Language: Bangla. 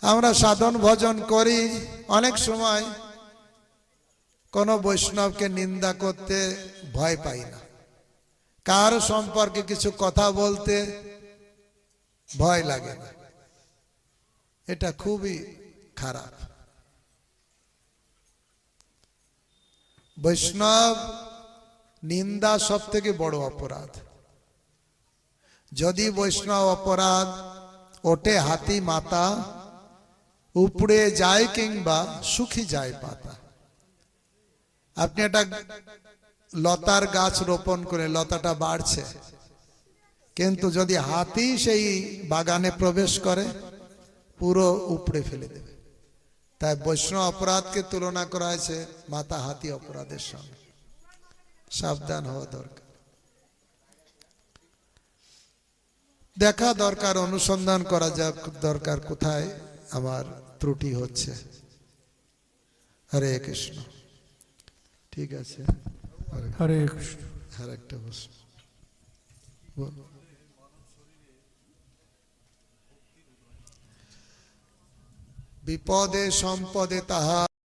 আমরা সাধন ভজন করি। অনেক সময় কোনো বৈষ্ণবকে নিন্দা করতে ভয় পাই না। কার সম্পর্কে কিছু কথা বলতে ভয় লাগে না। এটা খুবই খারাপ। বৈষ্ণব নিন্দা সব থেকে বড় অপরাধ। যদি বৈষ্ণব অপরাধ ওটে হাতি, মাতা উপড়ে যায় কিংবা সুখী যায় পাতা। আপনি একটা লতার গাছ রোপণ করে লতাটা বাড়ছে, কিন্তু যদি হাতি সেই বাগানে প্রবেশ করে, পুরো উপড়ে ফেলে দেবে। তাই বৈষ্ণব অপরাধকে তুলনা করা হয়েছে মাতা হাতি অপরাধের সঙ্গে। সাবধান হওয়া দরকার। দেখা দরকার, অনুসন্ধান করা যা দরকার কোথায় আমার ত্রুটি হচ্ছে। হরে কৃষ্ণ। ঠিক আছে। আর- হরে কৃষ্ণ। আর একটা প্রশ্ন বিপদে সম্পদে তাহা